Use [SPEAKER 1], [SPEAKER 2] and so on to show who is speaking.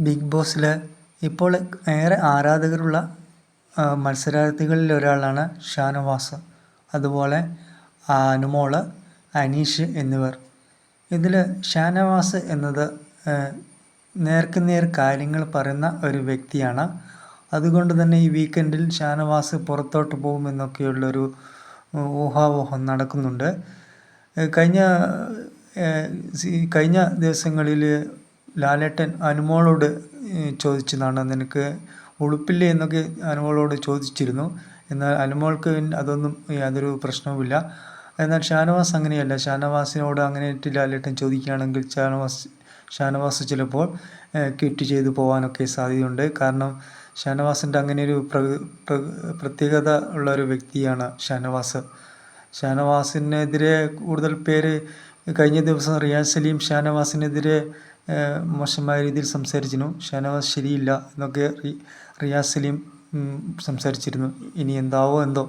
[SPEAKER 1] Big ബോസിൽ ഇപ്പോൾ ഏറെ ആരാധകരുള്ള മത്സരാർത്ഥികളിൽ ഒരാളാണ് ഷാനവാസ്. അതുപോലെ അനുമോൾ അനീഷ് എന്നിവർ. ഇതിൽ ഷാനവാസ് എന്നത് നേർക്ക് നേർ കാര്യങ്ങൾ പറയുന്ന ഒരു വ്യക്തിയാണ്. അതുകൊണ്ട് തന്നെ ഈ വീക്കെൻഡിൽ ഷാനവാസ് പുറത്തോട്ട് പോകുമെന്നൊക്കെയുള്ളൊരു ഊഹാവോഹം നടക്കുന്നുണ്ട്. കഴിഞ്ഞ കഴിഞ്ഞ ദിവസങ്ങളിൽ ലാലേട്ടൻ അനുമോളോട് ചോദിച്ചതാണ്. നിനക്ക് ഉളുപ്പില്ലേ എന്നൊക്കെ അനുമോളോട് ചോദിച്ചിരുന്നു. എന്നാൽ അനുമോൾക്ക് അതൊന്നും യാതൊരു പ്രശ്നവുമില്ല. എന്നാൽ ഷാനവാസ് അങ്ങനെയല്ല. ഷാനവാസിനോട് അങ്ങനെ ലാലേട്ടൻ ചോദിക്കുകയാണെങ്കിൽ ഷാനവാസ് ഷാനവാസ് ചിലപ്പോൾ ക്വിറ്റ് ചെയ്തു പോകാനൊക്കെ സാധ്യതയുണ്ട്. കാരണം ഷാനവാസിന്റെ അങ്ങനെ ഒരു പ്രത്യേകത ഉള്ള ഒരു വ്യക്തിയാണ് ഷാനവാസ്. ഷാനവാസിനെതിരെ കൂടുതൽ പേര് കഴിഞ്ഞ ദിവസം റിയാസ് സലീം ഷാനവാസിനെതിരെ മോശമായ രീതിയിൽ സംസാരിച്ചിരുന്നു. ഷാനവാസ് ശരിയില്ല എന്നൊക്കെ റിയാസ് സലീം സംസാരിച്ചിരുന്നു. ഇനി എന്താവോ എന്തോ.